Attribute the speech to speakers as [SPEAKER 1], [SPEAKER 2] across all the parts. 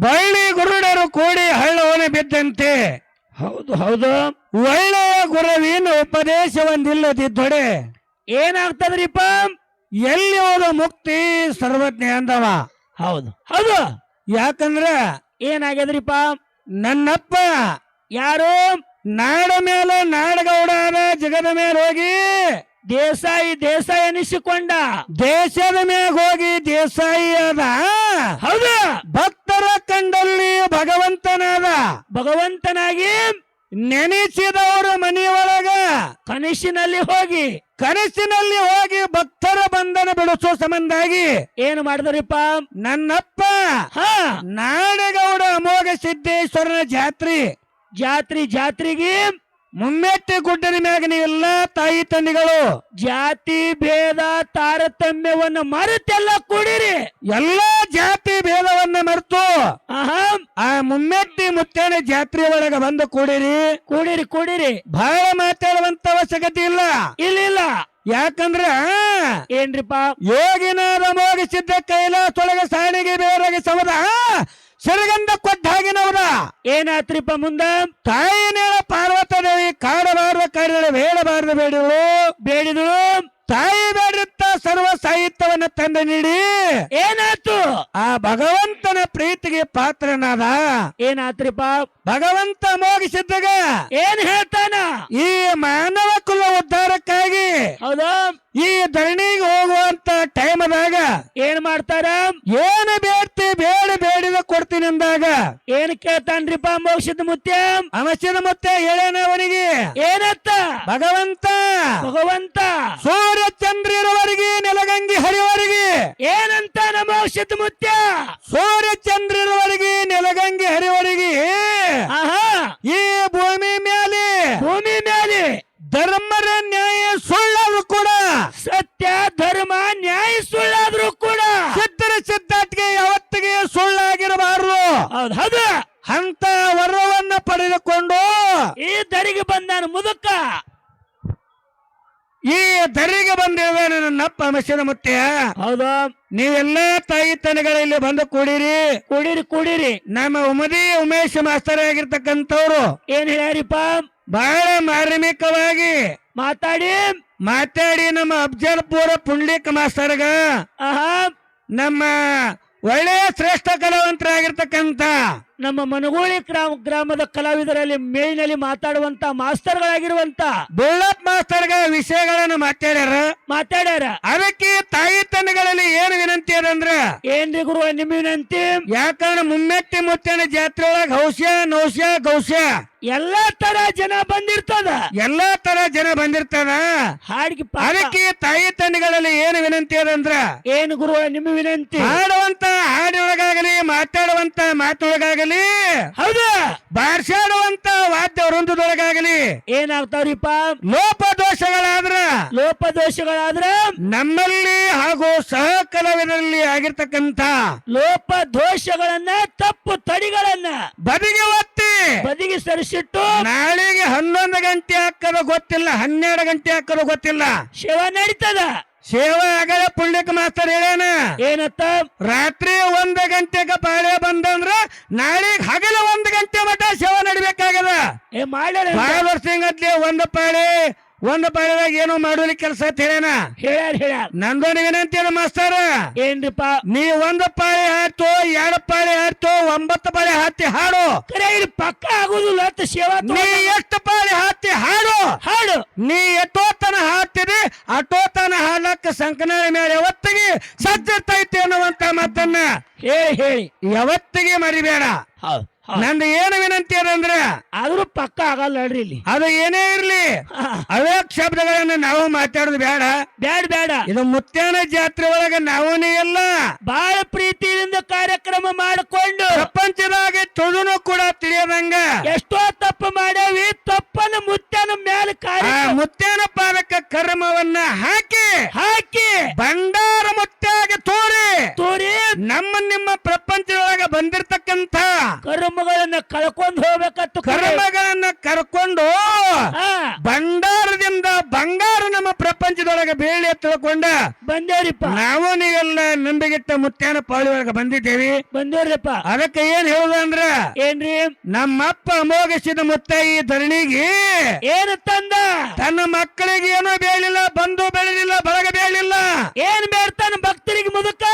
[SPEAKER 1] ಬಳ್ಳಿ ಗುರುಡರು ಕೂಡಿ ಹಳ್ಳವನ ಬಿದ್ದಂತೆ.
[SPEAKER 2] ಹೌದು ಹೌದು.
[SPEAKER 1] ಒಳ್ಳೆಯ ಗುರುವಿನ ಉಪದೇಶವೊಂದಿಲ್ಲದಿದ್ದೊಡೆ
[SPEAKER 2] ಏನಾಗ್ತದ್ರಿಪ್ಪ?
[SPEAKER 1] ಎಲ್ಲಿ ಹೋದ ಮುಕ್ತಿ ಸರ್ವಜ್ಞ ಅಂದವ.
[SPEAKER 2] ಹೌದು. ಹೌದು.
[SPEAKER 1] ಯಾಕಂದ್ರ
[SPEAKER 2] ಏನಾಗ್ಯದ್ರಿಪ್ಪ?
[SPEAKER 1] ನನ್ನಪ್ಪ
[SPEAKER 2] ಯಾರು
[SPEAKER 1] ನಾಡ ಮೇಲೆ ನಾಡಗೌಡ ಜಗದ ಮೇಲೆ ಹೋಗಿ
[SPEAKER 2] ದೇಸಾಯಿ ದೇಸಾಯಿ ಎನಿಸಿಕೊಂಡ.
[SPEAKER 1] ದೇಶದ ಮ್ಯಾಗ ಹೋಗಿ ದೇಸಾಯಿ ಅದ.
[SPEAKER 2] ಹೌದು.
[SPEAKER 1] ಭಕ್ತರ ಕಂಡಲ್ಲಿ ಭಗವಂತನಾದ.
[SPEAKER 2] ಭಗವಂತನಾಗಿ
[SPEAKER 1] ನೆನೆಸಿದವರ ಮನೆಯೊಳಗ.
[SPEAKER 2] ಕನಸಿನಲ್ಲಿ ಹೋಗಿ.
[SPEAKER 1] ಕನಸಿನಲ್ಲಿ ಹೋಗಿ ಭಕ್ತರ ಬಂಧನ ಬಿಡಿಸೋ ಸಂಬಂಧಾಗಿ.
[SPEAKER 2] ಏನು ಮಾಡಿದ್ರಿಪ್ಪ?
[SPEAKER 1] ನನ್ನಪ್ಪ.
[SPEAKER 2] ಹಾ.
[SPEAKER 1] ನಾಡಗೌಡ ಅಮೋಘ ಸಿದ್ದೇಶ್ವರನ ಜಾತ್ರಿ.
[SPEAKER 2] ಜಾತ್ರಿ ಜಾತ್ರೆಗೆ
[SPEAKER 1] ಮುಮ್ಮೆಟ್ಟಿ ಗುಡ್ಡನ ಮ್ಯಾಗ ನೀವೆಲ್ಲ ತಾಯಿ ತಂದೆಗಳು
[SPEAKER 2] ಜಾತಿ ಭೇದ ತಾರತಮ್ಯವನ್ನ ಮರೆತೆಲ್ಲ ಕೂಡಿರಿ.
[SPEAKER 1] ಎಲ್ಲಾ ಜಾತಿ ಭೇದವನ್ನ ಮರೆತು
[SPEAKER 2] ಅಹಂ
[SPEAKER 1] ಆ ಮುಮ್ಮೆಟ್ಟಿ ಮುತ್ತೇನೆ ಜಾತ್ರೆ ಒಳಗ ಬಂದು ಕೂಡಿರಿ.
[SPEAKER 2] ಕೂಡಿರಿ ಕೂಡಿರಿ.
[SPEAKER 1] ಬಹಳ ಮಾತಾಡುವಂತ ಅವಶ್ಯಕತೆ ಇಲ್ಲ.
[SPEAKER 2] ಇಲ್ಲ
[SPEAKER 1] ಯಾಕಂದ್ರ
[SPEAKER 2] ಏನ್ರಿಪ್ಪ?
[SPEAKER 1] ಯೋಗಿನಾದ ಕೈಲಾಸ ಒಳಗ ಸಾಣಿಗೆ ಬೇರೆ ಸಮದ ಸಿರಗಂಧ ಕೊಟ್ಟ ಹಾಗಿನವದ
[SPEAKER 2] ಏನಾತ್ರಿಪ್ಪ ಮುಂದ?
[SPEAKER 1] ತಾಯಿನೇಳ ಪಾರ್ವತ ದೇವಿ ಕಾಡಬಾರದ ಕಾಡಿದಳು ಬೇಡಬಾರದು ಬೇಡಿದಳು
[SPEAKER 2] ಬೇಡಿದಳು.
[SPEAKER 1] ತಾಯಿ ಬೇಡಿತ್ತ ಸರ್ವ ಸಾಹಿತ್ಯವನ್ನ ತಂದೆ ನೀಡಿ.
[SPEAKER 2] ಏನಾಯ್ತು?
[SPEAKER 1] ಆ ಭಗವಂತನ ಪ್ರೀತಿಗೆ ಪಾತ್ರನಾದ
[SPEAKER 2] ಏನಾತ್ರಿಪ್ಪ?
[SPEAKER 1] ಭಗವಂತ ಮೋಗಿಸಿದ್ದಾಗ
[SPEAKER 2] ಏನ್ ಹೇಳ್ತಾನ?
[SPEAKER 1] ಈ ಮಾನವ ಕುಲ ಉದ್ಧಾರಕ್ಕಾಗಿ
[SPEAKER 2] ಹೌದಾ
[SPEAKER 1] ಈ ಧರಣಿಗೆ ಹೋಗುವಂತ ಟೈಮದಾಗ
[SPEAKER 2] ಏನ್ ಮಾಡ್ತಾರ
[SPEAKER 1] ಏನು ಬೇಡ್ತಿ ಬೇಡ ಬೇಡಿದ ಕೊಡ್ತೀನಿ ಅಂದಾಗ
[SPEAKER 2] ಏನ್ ಕೇಳ್ತಾನ್ರಿಪ್ಪ ಮೋಕ್ಷದ ಮುತ್ಯ
[SPEAKER 1] ಅವಶ್ಯದ ಮತ್ತೆ ಹೇಳೇನ ಅವನಿಗೆ
[SPEAKER 2] ಏನತ್ತ
[SPEAKER 1] ಭಗವಂತ!
[SPEAKER 2] ಭಗವಂತ!
[SPEAKER 1] ಸೂರ್ಯ ಚಂದ್ರ ಇರುವವರೆಗೆ ನೆಲಗಂಗಿ ಹರಿವರೆಗೆ
[SPEAKER 2] ಏನಂತ ಮೋಕ್ಷದ ಮುತ್ಯ?
[SPEAKER 1] ಸೂರ್ಯ ಚಂದ್ರ ಇರುವವರೆಗೆ ನೆಲಗಂಗಿ
[SPEAKER 2] ಹರಿಯುವವರಿಗೆ!
[SPEAKER 1] ಈ ಭೂಮಿ ಮೇಲೆ
[SPEAKER 2] ಭೂಮಿ ಮೇಲೆ
[SPEAKER 1] ಧರ್ಮರ ನ್ಯಾಯ ಸುಳ್ಳಾದ್ರೂ ಕೂಡ
[SPEAKER 2] ಸತ್ಯ ಧರ್ಮ ನ್ಯಾಯ ಸುಳ್ಳಾದ್ರೂ ಕೂಡ!
[SPEAKER 1] ಸಿದ್ಧರ ಸಿದ್ಧಾರ್ಥಿಗೆ ಯಾವತ್ತಿಗೆ ಸುಳ್ಳಾಗಿರಬಾರದು!
[SPEAKER 2] ಹೌದ್ ಹೌದು!
[SPEAKER 1] ಅಂತ ವರವನ್ನ ಪಡೆದುಕೊಂಡು
[SPEAKER 2] ಈ ದರಿಗೆ ಬಂದ ಮುದುಕ!
[SPEAKER 1] ಈ ದರಿಗೆ ಬಂದಿರುವ ನನ್ನಪ್ಪ ಮಸಿದ ಮುತ್ತೆ
[SPEAKER 2] ಹೌದಾ?
[SPEAKER 1] ನೀವೆಲ್ಲ ತಾಯಿ ತನಗಳಲ್ಲಿ ಬಂದು ಕೂಡಿರಿ.
[SPEAKER 2] ಕುಡೀರಿ ಕುಡೀರಿ.
[SPEAKER 1] ನಮ್ಮ ಉಮದಿ ಉಮೇಶ್ ಮಾಸ್ತರ್ ಆಗಿರ್ತಕ್ಕಂಥವ್ರು.
[SPEAKER 2] ಏನ್ ಹೇಳ್ಯಾರಿಪ್ಪ?
[SPEAKER 1] ಬಹಳ ಮಾರ್ಮಿಕವಾಗಿ.
[SPEAKER 2] ಮಾತಾಡಿ.
[SPEAKER 1] ಮಾತಾಡಿ ನಮ್ಮ ಅಫ್ಜಲ್ಪುರ ಪುಂಡ್ಲಿಕ್ ಮಾಸ್ತರ್ಗ
[SPEAKER 2] ಆಹಾ.
[SPEAKER 1] ನಮ್ಮ ಒಳ್ಳೆಯ ಶ್ರೇಷ್ಠ ಕಲಾವಂತರಾಗಿರ್ತಕ್ಕಂಥ
[SPEAKER 2] ನಮ್ಮ ಮನಗೋಳಿ ಗ್ರಾಮ ಗ್ರಾಮದ ಕಲಾವಿದರಲ್ಲಿ ಮೇಲಿನಲ್ಲಿ ಮಾತಾಡುವಂತ ಮಾಸ್ತರ್ಗಳಾಗಿರುವಂತ
[SPEAKER 1] ಬುಳ್ಳಪ್ ಮಾಸ್ತರ್ಗಳ ವಿಷಯಗಳನ್ನು ಮಾತಾಡ್ಯಾರ?
[SPEAKER 2] ಮಾತಾಡ್ಯಾರ.
[SPEAKER 1] ಅದಕ್ಕೆ ತಾಯಿ ತನಗಳಲ್ಲಿ ಏನು ವಿನಂತಿ ಅದಂದ್ರ
[SPEAKER 2] ಏನ್ರಿ ಗುರು ನಿಮ್ಮ ವಿನಂತಿ?
[SPEAKER 1] ಯಾಕಂದ್ರೆ ಮುಮ್ಮೆಟ್ಟಿ ಮುತ್ತಿನ ಜಾತ್ರೆ ಒಳಗ ಹೌಸ್ಯ ನೌಸ್ಯ ಗೌಸ್ಯ
[SPEAKER 2] ಎಲ್ಲಾ ತರ ಜನ ಬಂದಿರ್ತದ.
[SPEAKER 1] ಎಲ್ಲಾ ತರ ಜನ ಬಂದಿರ್ತದ.
[SPEAKER 2] ಹಾಡಿಗೆ.
[SPEAKER 1] ಅದಕ್ಕೆ ತಾಯಿ ತಂದೆಗಳಲ್ಲಿ ಏನು ವಿನಂತಿ ಅದಂದ್ರ
[SPEAKER 2] ಏನು ಗುರು ನಿಮ್ಮ ವಿನಂತಿ?
[SPEAKER 1] ಹಾಡುವಂತ ಹಾಡಿನೊಳಗಾಗಲಿ ಮಾತಾಡುವಂತ ಮಾತೊಳಗಾಗಲಿ
[SPEAKER 2] ಹೌದು.
[SPEAKER 1] ಬಾರ್ಸಾಡುವಂತ ವಾದ್ಯ ವೃಂದದೊಳಗಾಗಲಿ.
[SPEAKER 2] ಏನಾಗ್ತಾವ್ರಿಪ್ಪ?
[SPEAKER 1] ಲೋಪ ದೋಷಗಳಾದ್ರ
[SPEAKER 2] ಲೋಪದೋಷಗಳಾದ್ರ?
[SPEAKER 1] ನಮ್ಮಲ್ಲಿ ಹಾಗೂ ಸಹ ಕಲಾವಿದರಲ್ಲಿ ಆಗಿರ್ತಕ್ಕಂಥ.
[SPEAKER 2] ಲೋಪ ದೋಷಗಳನ್ನ ತಪ್ಪು ತಡಿಗಳನ್ನ
[SPEAKER 1] ಬದಿಗೆ ಒತ್ತಿ.
[SPEAKER 2] ಬದಿಗೆ ಸರಿಸಿಟ್ಟು
[SPEAKER 1] ನಾಳೆಗೆ ಹನ್ನೊಂದು ಗಂಟೆ ಹಾಕೋದು ಗೊತ್ತಿಲ್ಲ ಹನ್ನೆರಡು ಗಂಟೆ ಹಾಕೋದು ಗೊತ್ತಿಲ್ಲ.
[SPEAKER 2] ಶಿವ ನಡೀತದ?
[SPEAKER 1] ಸೇವಾ ಆಗಲ್ಲ ಪುಣ್ಯಕ್ ಮಾಸ್ತರ್ ಹೇಳೇನ
[SPEAKER 2] ಏನತ್ತ?
[SPEAKER 1] ರಾತ್ರಿ ಒಂದ್ ಗಂಟೆಗೆ ಪಾಳೆ ಬಂದಂದ್ರ ನಾಳೆಗ್ ಹಗಲ ಒಂದ್ ಗಂಟೆ ಮಟ ಸೇವೆ ನಡಿಬೇಕಾಗದ
[SPEAKER 2] ಏ ಮಾಡ್ಯಾರ
[SPEAKER 1] ವರ್ಷ ಒಂದ್ ಪಾಳೆ ಒಂದ್ ಪಾಳೆದಾಗ ಏನೋ ಮಾಡೋಲಿ ಕೆಲಸ ಅಂತ ಹೇಳೇನ
[SPEAKER 2] ಹೇಳ್ಯಾರ ಹೇಳ್ಯಾರ.
[SPEAKER 1] ನಂದೊಂದು ಮಸ್ತರ ಮಾಸ್ತರ?
[SPEAKER 2] ಏನ್ರಿಪ್ಪ?
[SPEAKER 1] ನೀ ಒಂದು ಪಾಳಿ ಹಾಡ್ತು ಎರಡು ಪಾಳಿ ಹಾಡ್ತು ಒಂಬತ್ತು ಪಾಳಿ ಹಾತಿ ಹಾಡು.
[SPEAKER 2] ಕರೆ ಪಕ್ಕ ಆಗುದಿಲ್ಲ ಅಂತ ಸೇವಾ
[SPEAKER 1] ನೀ ಎಷ್ಟು ಪಾಳಿ ಹಾತಿ ಹಾಡು.
[SPEAKER 2] ಹಾಡು.
[SPEAKER 1] ನೀ ಎಷ್ಟೋತನ ಹಾಡ್ತಿದಿ ಅಟೋತನ ಹಾಡಕ್ಕೆ ಸಂಕನಾಳಿ ಮೇಲೆ ಯಾವತ್ತಿಗೆ ಸಜ್ಜಿರ್ತೈತಿ ಅನ್ನುವಂತ ಮಾತನ್ನ.
[SPEAKER 2] ಹೇಳಿ ಹೇಳಿ.
[SPEAKER 1] ಯಾವತ್ತಿಗೆ ಮರಿಬೇಡ.
[SPEAKER 2] ಹೌದು.
[SPEAKER 1] ನಂದು ಏನು ವಿನಂತಿ ಅಂದ್ರೆ
[SPEAKER 2] ಆದ್ರೂ ಪಕ್ಕ ಆಗಲ್ಲ ನೋಡ್ರಿ ಇಲ್ಲಿ.
[SPEAKER 1] ಅದು ಏನೇ ಇರ್ಲಿ. ಅದೇ ಶಬ್ದಗಳನ್ನ ನಾವು ಮಾತಾಡೋದು ಬೇಡ.
[SPEAKER 2] ಬ್ಯಾಡ ಬೇಡ.
[SPEAKER 1] ಇದು ಮುತ್ಯಾನ ಜಾತ್ರೆ ಒಳಗೆ ನಾವೂನೇ ಇಲ್ಲ.
[SPEAKER 2] ಬಹಳ ಪ್ರೀತಿಯಿಂದ ಕಾರ್ಯಕ್ರಮ ಮಾಡಿಕೊಂಡು
[SPEAKER 1] ಪ್ರಪಂಚದಾಗೆ ತುಳುನು ಕೂಡ ತಿಳಿಯದಂಗ.
[SPEAKER 2] ಎಷ್ಟೋ ತಪ್ಪು ಮಾಡ್ಯಾವಿ ತಪ್ಪನ್ನು ಮುತ್ತೇನ ಮೇಲೆ
[SPEAKER 1] ಮುತ್ಯಾನ ಪಾದಕ ಕರ್ಮವನ್ನ ಹಾಕಿ ಬಂಡಾರ ಮುತ್ಯಾಗ ತೋರಿ
[SPEAKER 2] ತೋರಿ
[SPEAKER 1] ನಮ್ಮ ನಿಮ್ಮ ಪ್ರಪಂಚದೊಳಗ ಬಂದಿರತಕ್ಕಂಥ
[SPEAKER 2] ಕರ್ಮಗಳನ್ನ ಕಳ್ಕೊಂಡು ಹೋಗ್ಬೇಕತ್ತು ಕರೆ.
[SPEAKER 1] ಕರ್ಮಗಳನ್ನ ಕರ್ಕೊಂಡು ಬಂಡಾರದಿಂದ ಬಂಗಾರ ನಮ್ಮ ಪ್ರಪಂಚ ಪ್ರಪಂಚದೊಳಗೆ ಬೇಳೆ ತಿಳ್ಕೊಂಡ
[SPEAKER 2] ಬಂದೇವ್ರಿಪ್ಪ
[SPEAKER 1] ನಾವು ನೀವೆಲ್ಲ ನಂಬಿಗಿಟ್ಟ ಮುತ್ಯಾನ ಪಾಳಿ ಒಳಗೆ ಬಂದಿದ್ದೇವೆ.
[SPEAKER 2] ಬಂದೇವ್ರಿಪ್ಪ
[SPEAKER 1] ಅದಕ್ಕೆ ಏನ್ ಹೇಳುದಂದ್ರ
[SPEAKER 2] ಏನ್ರಿ?
[SPEAKER 1] ನಮ್ಮಪ್ಪ ಅಮೋಘಿಸಿದ ಮುತ್ತ ಈ ಧರಣಿಗೆ
[SPEAKER 2] ಏನು ತಂದ?
[SPEAKER 1] ತನ್ನ ಮಕ್ಕಳಿಗೆ ಏನೋ ಬೇಳಿಲ್ಲ ಬಂದು ಬೆಳೆದಿಲ್ಲ ಬಳಗ ಬೇಳಿಲ್ಲ.
[SPEAKER 2] ಏನ್ ಬೇಡ್ತಾನ ಭಕ್ತರಿಗೆ ಮುದುಕ?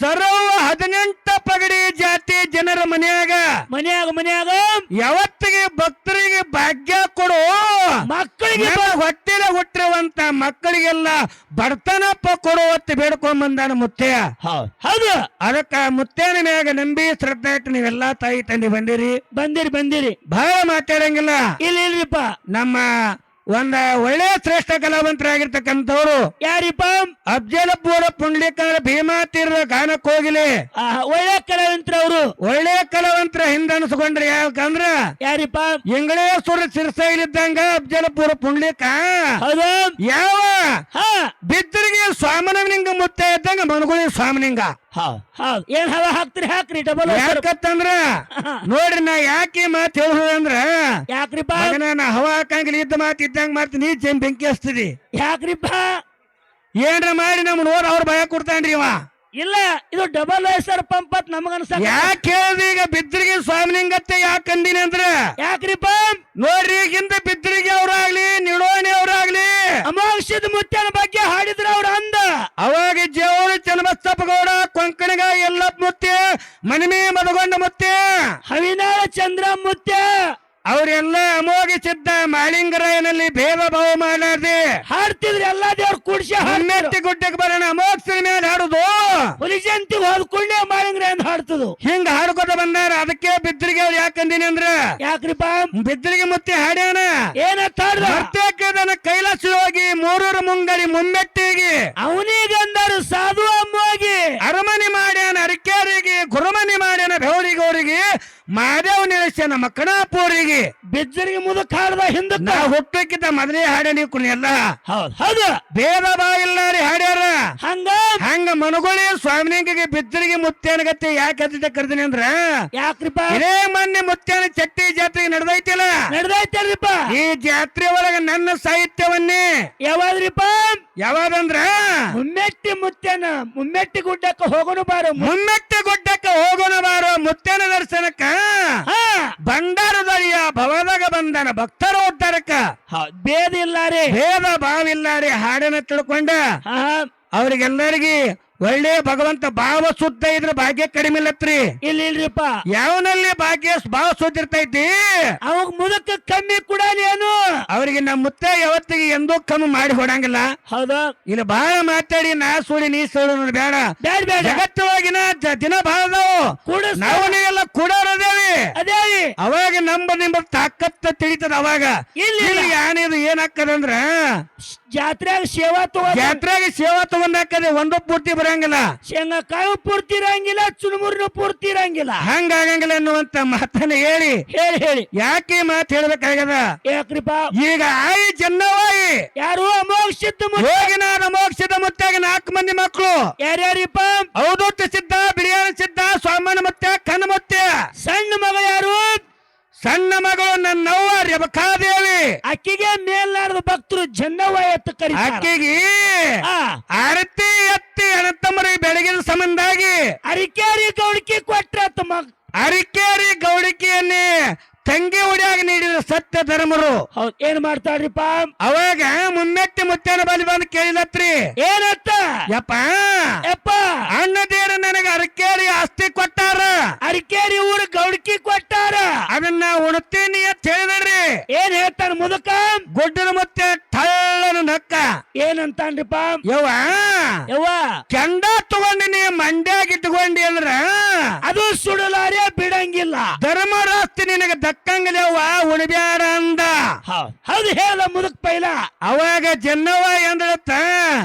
[SPEAKER 1] ಸರೋ ಹದಿನೆಂಟ ಪಗಡಿ ಜನರ ಮನೆಯಾಗ.
[SPEAKER 2] ಮನ್ಯಾಗ ಮನ್ಯಾಗ.
[SPEAKER 1] ಯಾವತ್ತಿಗೆ ಭಕ್ತರಿಗೆ ಭಾಗ್ಯ ಕೊಡು.
[SPEAKER 2] ಮಕ್ಕಳಿಗೆ
[SPEAKER 1] ಹೊಟ್ಟೆಲ ಹುಟ್ಟಿರುವಂತ ಮಕ್ಕಳಿಗೆಲ್ಲ ಬಡತನಪ್ಪ ಕೊಡುವತ್ತು ಬೇಡ್ಕೊಂಡ್ ಬಂದಾನ ಮುತ್ತೆಯ.
[SPEAKER 2] ಹೌದು
[SPEAKER 1] ಅದಕ್ಕ ಮುತ್ತೇನ ಮ್ಯಾಗ ನಂಬಿ ಶ್ರದ್ಧೆ ಇಟ್ಟು ನೀವೆಲ್ಲಾ ತಾಯಿ ತಂದೆ ಬಂದಿರಿ.
[SPEAKER 2] ಬಂದಿರಿ ಬಂದಿರಿ.
[SPEAKER 1] ಬಹಳ ಮಾತಾಡಂಗಿಲ್ಲ.
[SPEAKER 2] ಇಲ್ಲಿ ಇಲ್ರಿಪ್ಪ.
[SPEAKER 1] ನಮ್ಮ ಒಂದ ಒಳ್ಳೆ ಶ್ರೇಷ್ಠ ಕಲಾವಂತರಾಗಿರ್ತಕ್ಕಂಥವ್ರು.
[SPEAKER 2] ಯಾರಿಪ್ಪ?
[SPEAKER 1] ಪೂರ ಪುಂಡ್ಲಿಕಾರ ಭೀಮಾ ತೀರದ ಗಾನಕ್ಕೆ ಹೋಗಿಲಿ
[SPEAKER 2] ಒಳ್ಳೆ ಕಲಾವಂತ್ರ ಅವರು
[SPEAKER 1] ಒಳ್ಳೆ ಕಲಾವಂತರ ಹಿಂದಣಿಸ್ಕೊಂಡ್ರಿ ಯಾಕಂದ್ರ?
[SPEAKER 2] ಯಾರಿಪ್ಪ?
[SPEAKER 1] ಇಂಗಳೇಶ್ವರ ಸಿರಸೈಲಿದ್ದಂಗ ಅಫ್ಜಲಪುರ ಪುಂಡ್ಲಿಕ.
[SPEAKER 2] ಹೌದು.
[SPEAKER 1] ಯಾವ?
[SPEAKER 2] ಹಾ.
[SPEAKER 1] ಸ್ವಾಮನಲಿಂಗ ಮುತ್ತ ಇದ್ದಂಗ ಮನಗುಳಿ ಸ್ವಾಮಲಿಂಗ
[SPEAKER 2] ಹೌದು ಏನ್ ಹವಾ ಹಾಕ್ತಿರಿ? ಹಾಕ್ರಿ ಡಬಲ್
[SPEAKER 1] ಯಾಕತ್ತಂದ್ರ? ನೋಡ್ರಿ ನಾ ಯಾಕೆ ಮಾತು ಹೇಳುದಂದ್ರ
[SPEAKER 2] ಯಾಕ್ರಿಪ್ಪ
[SPEAKER 1] ಮಗನ ನಾ ಹವಾ ಹಾಕಂಗಿಲ್ಲ ಇದ್ದ ಮಾತು ಇದ್ದಂಗ ಮಾಡ್ತೀನಿ ನೀ ಜೇನ್ ಬೆಂಕಿ ಹಚ್ತಿದಿ.
[SPEAKER 2] ಯಾಕ್ರಿಪ್ಪ
[SPEAKER 1] ಏನ್ರ ಮಾಡಿ ನಮ್ ನೋಡ್ ಅವ್ರ ಭಯ ಕೊಡ್ತಾನ್ರಿ ಇವ.
[SPEAKER 2] ಇಲ್ಲ ಇದು ಡಬಲ್ ಐಸರ್ ಪಂಪ್ ಅಂತ ನಮಗ ಅನ್ಸ
[SPEAKER 1] ಯಾಕೆ ಹೇಳ್ದಿ ಈಗ ಬಿದ್ರಿಗೆ ಸ್ವಾಮಿನಿಂಗತ್ತೆ ಯಾಕೆ ಅಂದಿನಿ ಅಂದ್ರ?
[SPEAKER 2] ಯಾಕ್ರಿಪ್ಪ
[SPEAKER 1] ನೋಡ್ರಿ ಈಗಿಂದ ಬಿದ್ರಿಗೆ ಅವ್ರಾಗ್ಲಿ ನಿಡೋಣಿ ಅವ್ರಾಗ್ಲಿ.
[SPEAKER 2] ಅಮೋಕ್ಷದ ಮುತ್ಯನ ಬಗ್ಗೆ ಹಾಡಿದ್ರ ಅವ್ರ ಅಂದ.
[SPEAKER 1] ಅವಾಗ ಜೇವರು ಗೌಡ ಕೊಂಕಣಿಗ ಎಲ್ಲ ಮುತ್ತೆ ಮನಿಮೆ ಮದಗೊಂಡ ಮುತ್ತೆ
[SPEAKER 2] ಹವಿನಾಳ ಚಂದ್ರ ಮುತ್ಯ
[SPEAKER 1] ಅವರೆಲ್ಲ ಅಮೋಘಿಸಿದ್ದ ಮಾಳಿಂಗರಾಯನಲ್ಲಿ ಭೇದ ಭಾವ ಮಾಡಾರ್ದೆ
[SPEAKER 2] ಹಾಡ್ತಿದ್ರೆ ಎಲ್ಲಾ ದೇವ್ರ ಕುಡಿಸಿ ಹಣ್ಣೆತ್ತಿ
[SPEAKER 1] ಹನ್ನೆತ್ತಿ ಗುಡ್ಡಕ್ಕೆ ಬರೋಣ ಅಮೋಘ ಮೇಲೆ ಹಾಡುದು.
[SPEAKER 2] ಹುಲಿ ಜಯಂತಿ ಹೋದ್ಕೊಂಡೆ ಮಾಳಿಂಗ್ರ ಅಂತ ಹಾಡ್ತದು.
[SPEAKER 1] ಹಿಂಗ ಹಾಡ್ಕೊತ ಬಂದಾರ ಅದಕ್ಕೆ ಬಿದ್ದರಿಗೆ ಅವ್ರು ಯಾಕಂದಿನಿ ಅಂದ್ರ?
[SPEAKER 2] ಯಾಕ್ರಿಪ
[SPEAKER 1] ಬಿದ್ದರಿಗೆ ಮುತ್ತಿ ಹಾಡ್ಯಾನ?
[SPEAKER 2] ಏನತ್ತ
[SPEAKER 1] ಪ್ರತ್ಯೇಕ ಕೈಲಾಸ ಹೋಗಿ ಮೂರೂರು ಮುಂಗಡಿ ಮುಮ್ಮೆಟ್ಟಿಗೆ.
[SPEAKER 2] ಅವನಿಗಂದರು ಸಾಧು
[SPEAKER 1] ಮಾದೇವ್ ನಮ್ಮ ಮಕ್ಕಣಾಪುರಿಗೆ.
[SPEAKER 2] ಬೆಜ್ಜರಿಗೆ ಮುದಕ್ ಹಾಡ್ದ ಹಿಂದಕ್ಕ.
[SPEAKER 1] ನಾ ಹುಟ್ಟಕ್ಕಿಂತ ಮೊದಲೇ ಹಾಡ್ಯಾನಿ ಕುಣಿಯಲ್ಲ
[SPEAKER 2] ಹೌದ್ ಹೌದು.
[SPEAKER 1] ಭೇದ ಭಾವ ರೀ ಹಾಡ್ಯಾರ.
[SPEAKER 2] ಹಂಗ?
[SPEAKER 1] ಹಂಗ ಮನುಗೊಳಿ ಸ್ವಾಮಿನಿಂಗಿಗೆ ಬಿದ್ದರಿಗೆ ಮುತ್ತೇನಗತ್ತೆ ಯಾಕೆ ಅಂತ ಕರ್ದಿನಿ ಅಂದ್ರ?
[SPEAKER 2] ಯಾಕ್ರಿಪ
[SPEAKER 1] ಇದೇ ಮೊನ್ನೆ ಮುತ್ತೇನ ಚಟ್ಟಿ ಜಾತ್ರೆಗೆ ನಡೆದೈತಿಲ್ಲ.
[SPEAKER 2] ನಡೆದೈತಲ್ರಿಪ
[SPEAKER 1] ಈ ಜಾತ್ರೆ ಒಳಗ ನನ್ನ ಸಾಹಿತ್ಯವನ್ನೇ.
[SPEAKER 2] ಯಾವಾದ್ರಿಪ
[SPEAKER 1] ಯಾವಾದಂದ್ರ?
[SPEAKER 2] ಮುಮ್ಮೆಟ್ಟಿ ಮುತ್ತೇನ ಮುಮ್ಮೆಟ್ಟಿ ಗುಡ್ಡಕ್ಕ ಹೋಗೋನು ಬಾರೋ.
[SPEAKER 1] ಮುಮ್ಮೆಟ್ಟಿ ಗುಡ್ಡಕ್ಕ ಹೋಗೋಣ ಬಾರೋ. ಮುತ್ತೇನ ದರ್ಶನಕ್ಕ
[SPEAKER 2] ಹಾ.
[SPEAKER 1] ಬಂಗಾರದರಿಯ ಭವನಗ ಬಂದನ ಭಕ್ತರ
[SPEAKER 2] ಬೇದ ಇಲ್ಲ ರೀ.
[SPEAKER 1] ಭೇದ ಭಾವಿಲ್ಲಾರಿ ಹಾಡನ್ನ ತಿಳ್ಕೊಂಡ ಅವ್ರಿಗೆಲ್ಲರಿಗೆ ಒಳ್ಳೆ ಭಗವಂತ ಭಾವ ಶುದ್ಧ ಇದ್ರ ಭಾಗ್ಯ ಕಡಿಮೆ ಇಲ್ಲತ್ರಿ.
[SPEAKER 2] ಇಲ್ಲ ಇಲ್ರಿಪ್ಪ.
[SPEAKER 1] ಯಾವನಲ್ಲಿ ಭಾಗ್ಯ ಭಾವ ಶುದ್ಧ ಇರ್ತೈತಿ?
[SPEAKER 2] ಅವಾಗ ಮುದಕ್ಕೆ ಕಮ್ಮಿ ಕೊಡಲಿ ಏನು
[SPEAKER 1] ಅವರಿಗೆ ನಮ್ಮ ಮುತ್ತ ಯಾವತ್ತಿಗೆ ಎಂದೂ ಕಮ್ಮಿ ಮಾಡಿ ಹೊಡಂಗಿಲ್ಲ.
[SPEAKER 2] ಹೌದಾ?
[SPEAKER 1] ಇಲ್ಲಿ ಬಹಳ ಮಾತಾಡಿ ನಾ ಸುಳಿ ನೀ ಸುಳಿ ನೋಡಿ ಬೇಡ.
[SPEAKER 2] ಬ್ಯಾಡ ಬೇಡ.
[SPEAKER 1] ಜಗತ್ತವಾಗಿನ ದಿನ ಬಹಳ ನಾವು
[SPEAKER 2] ಕೂಡ
[SPEAKER 1] ನಾವು ನೀವೆಲ್ಲ ಕೂಡೋರದೇವಿ
[SPEAKER 2] ಅದೇ.
[SPEAKER 1] ಅವಾಗ ನಮ್ಮ ನಿಮ್ಮ ತಾಕತ್ತ ತಿಳಿತದ ಅವಾಗ.
[SPEAKER 2] ಇಲ್ಲಿ ಯಾನಿದು
[SPEAKER 1] ಇಲ್ಲಿ
[SPEAKER 2] ಜಾತ್ರೆಯಾಗ ಸೇವಾ ತಗೋ
[SPEAKER 1] ಜಾತ್ರೆಗೆ ಸೇವಾ ತಗೊಂಡಾಕದೆ ಒಂದು ಪೂರ್ತಿ ಬರಂಗಿಲ್ಲ.
[SPEAKER 2] ಶೇಂಗಾ ಕಾಳು ಪೂರ್ತಿ ಇರಂಗಿಲ್ಲ ಚುರುಮುರಿನ ಪೂರ್ತಿ ಇರಂಗಿಲ್ಲ.
[SPEAKER 1] ಹಂಗಾಗಂಗಿಲ್ಲ ಅನ್ನುವಂತ ಮಾತನ್ನ ಹೇಳಿ.
[SPEAKER 2] ಹೇಳಿ ಹೇಳಿ.
[SPEAKER 1] ಯಾಕೆ ಮಾತು ಹೇಳ್ಬೇಕಾಗ್ಯದ?
[SPEAKER 2] ಯಾಕ್ರಿಪ
[SPEAKER 1] ಈಗ ಆಯಿ ಜನ್ನವಾಯಿ.
[SPEAKER 2] ಯಾರು ಅಮೋಕ್ಷಿದ್ದ ಮುತ್ತ?
[SPEAKER 1] ಯೋಗಿನಾಥ ಮೋಕ್ಷದ ಮುತ್ತಾಗ ನಾಲ್ಕು ಮಂದಿ ಮಕ್ಕಳು
[SPEAKER 2] ಯಾರ್ಯಾರಿಪ್ಪ?
[SPEAKER 1] ಅವಧೂತ ಸಿದ್ಧ ಬಿರಿಯಾನಿ ಸಿದ್ಧ ಸ್ವಾಮನ ಮತ್ತೆ ಕಣ್ಣ ಮತ್ತೆ
[SPEAKER 2] ಸಣ್ಣ ಮಗ ಯಾರು?
[SPEAKER 1] ಸಣ್ಣ ಮಗಳು ನನ್ನವ್ವ ರೇವಕಾದೇವಿ
[SPEAKER 2] ಅಕ್ಕಿಗೆ ಮೇಲ್ನಾಡದ ಭಕ್ತರು ಜನ್ನವ್ವ ಎತ್ತು ಕರಿ
[SPEAKER 1] ಅಕ್ಕಿಗೆ
[SPEAKER 2] ಅರತಿ
[SPEAKER 1] ಆರತಿ ಎತ್ತಿ ಅನಂತಮ್ಮರಿಗೆ ಬೆಳಗಿನ ಸಂಬಂಧಾಗಿ
[SPEAKER 2] ಅರಿಕೇರಿ ಗೌಡಿಕೆ ಕೊಟ್ರ ತಮ್ಮ
[SPEAKER 1] ಅರಿಕೇರಿ ಗೌಡಿಕೆಯನ್ನೇ ತಂಗಿ ಉಡಿಯಾಗಿ ನೀಡಿದ ಸತ್ಯ ಧರ್ಮರು.
[SPEAKER 2] ಏನ್ ಪಾ
[SPEAKER 1] ಅವಾಗ ಮುನ್ನೆಟ್ಟಿ ಮುತ್ತೇನ ಬಲಿ ಬಂದು ಕೇಳಿಲತ್ರಿ.
[SPEAKER 2] ಏನತ್ತ?
[SPEAKER 1] ಯಪ್ಪ.
[SPEAKER 2] ಯಪ್ಪ.
[SPEAKER 1] ಅಣ್ಣದೇರ ನನಗೆ ಅರಕೇರಿ ಆಸ್ತಿ ಕೊಟ್ಟಾರ
[SPEAKER 2] ಅರಿಕೇರಿ ಊರು ಗೌಡಿಕೆ ಕೊಟ್ಟಾರ
[SPEAKER 1] ಅದನ್ನ ಉಣ್ತೀನಿ ಅಂತ ಹೇಳಿದ್ರಿ
[SPEAKER 2] ಏನ್ ಹೇಳ್ತಾನ ಮುದಕ
[SPEAKER 1] ಗುಡ್ಡನ ಮತ್ತೆ ಟಳ್ಳನ ನಕ್ಕ
[SPEAKER 2] ಏನಂತಾನ್ರಿಪ್ಪ
[SPEAKER 1] ಯವ್ವ
[SPEAKER 2] ಯವ್ವ
[SPEAKER 1] ಕೆಂಡ ತಗೊಂಡಿನಿ ಮಂಡ್ಯಾಗ ಇಟ್ಕೊಂಡಿ ಅಂದ್ರ
[SPEAKER 2] ಅದು ಸುಡಲಾರೆ ಬಿಡಂಗಿಲ್ಲ
[SPEAKER 1] ಧರ್ಮರಾಸ್ತಿ ನಿನಗೆ ಉಣಬ್ಯಾರ ಅಂದ.
[SPEAKER 2] ಹೌದು ಹೇಳ ಮುದುಕ್ ಪೈಲ.
[SPEAKER 1] ಅವಾಗ ಜನ್ನವ ಎಂದಳತ್ತ?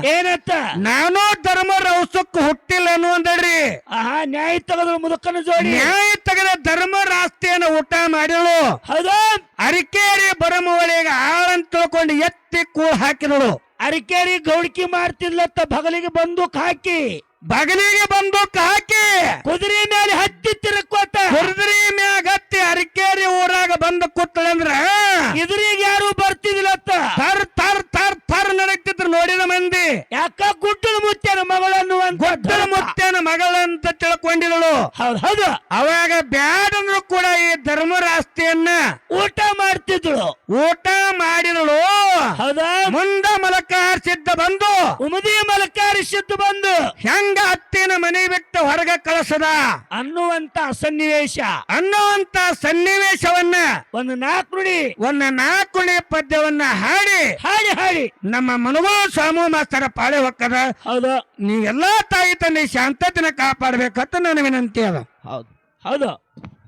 [SPEAKER 2] ಏನತ್ತ?
[SPEAKER 1] ನಾನು ಧರ್ಮ ಔಸಕ್ಕೆ ಹುಟ್ಟಿಲ್ಲ ಅನ್ನುವಂದಳ್ರಿ.
[SPEAKER 2] ಆಹಾ ನ್ಯಾಯ ತಗದ್ರು ಮುದುಕನ ಜೋಡಿ.
[SPEAKER 1] ನ್ಯಾಯ ತೆಗೆದ ಧರ್ಮ ರಾಸ್ತಿಯನ್ನು ಊಟ ಮಾಡಿದಳು
[SPEAKER 2] ಹೌದು.
[SPEAKER 1] ಅರಿಕೇರಿ ಬರಮವಳಿಗೆ ಆಳಂತ ತಿಳ್ಕೊಂಡು ಎತ್ತಿ ಕೂಳ್ ಹಾಕಿದಳು.
[SPEAKER 2] ಅರಿಕೇರಿ ಗೌಡಿಕೆ ಮಾಡ್ತಿದ್ಲತ್ತ ಬಗಲಿಗೆ ಬಂದೂಕ್ ಹಾಕಿ.
[SPEAKER 1] ಬಗಲಿಗೆ ಬಂದು ಹಾಕಿ
[SPEAKER 2] ಕುದುರೆ ಮೇಲೆ ಹತ್ತಿ ತಿರುಕೋತ
[SPEAKER 1] ಕುದುರೆ ಮ್ಯಾಗ ಹತ್ತಿ ಅರಕೇರಿ ಊರಾಗ ಬಂದ ಅಂದ್ರೆ
[SPEAKER 2] ಇದ್ರಿಗೆ ಯಾರು ಬರ್ತಿದಿಲ್ಲತ್ತ
[SPEAKER 1] ತರ್ ತರ್ ತರ್ ತರ್ ನಡಕ್ತಿದ್ರು ನೋಡಿದ ಮಂದಿ. ಯಾಕ
[SPEAKER 2] ಗುಡ್ಡಲ ಮುತ್ತೇನ ಮಗಳನ್ನು ಗುಡ್ಡಲ ಮುತ್ತೇನ ಮಗಳಂತ ತಿಳ್ಕೊಂಡಿದಳು ಹೌದು
[SPEAKER 1] ಅವಾಗ ಬ್ಯಾಡಂದ್ರು ಕೂಡ ಈ ಧರ್ಮರಾಸ್ತಿಯನ್ನ
[SPEAKER 2] ಊಟ ಮಾಡ್ತಿದ್ಳು.
[SPEAKER 1] ಊಟ ಮಾಡಿದಳು.
[SPEAKER 2] ಹೌದಾ?
[SPEAKER 1] ಮುಂದ ಮಲಕಾರಿಸಿದ್ದ ಸಿದ್ಧ ಬಂದು
[SPEAKER 2] ಉಮದಿ ಮಲಕಾರಿಸಿದ್ದು ಬಂದು
[SPEAKER 1] ಹೆಂಗ ಅತ್ತಿನ ಮನೆ ಬಿಟ್ಟು ಹೊರಗೆ ಕಳಸದ?
[SPEAKER 2] ಅನ್ನುವಂತ ಸನ್ನಿವೇಶ.
[SPEAKER 1] ಅನ್ನುವಂತ ಸನ್ನಿವೇಶವನ್ನ
[SPEAKER 2] ಒಂದು ನಾಲ್ಕು
[SPEAKER 1] ಒಂದು ನಾಲ್ಕುಳಿ ಪದ್ಯವನ್ನ ಹಾಡಿ
[SPEAKER 2] ಹಾಡಿ ಹಾಡಿ.
[SPEAKER 1] ನಮ್ಮ ಮನಗೋ ಸಾಮು ಮಾಸ್ತರ ಪಾಳೆ ಹೊಕ್ಕದ.
[SPEAKER 2] ಹೌದು.
[SPEAKER 1] ನೀವೆಲ್ಲಾ ತಾಯಿ ತಂದೆ ಶಾಂತತೆನ ಕಾಪಾಡ್ಬೇಕಂತ ನನ್ನ ವಿನಂತಿ ಅದ.
[SPEAKER 2] ಹೌದು. ಹೌದು.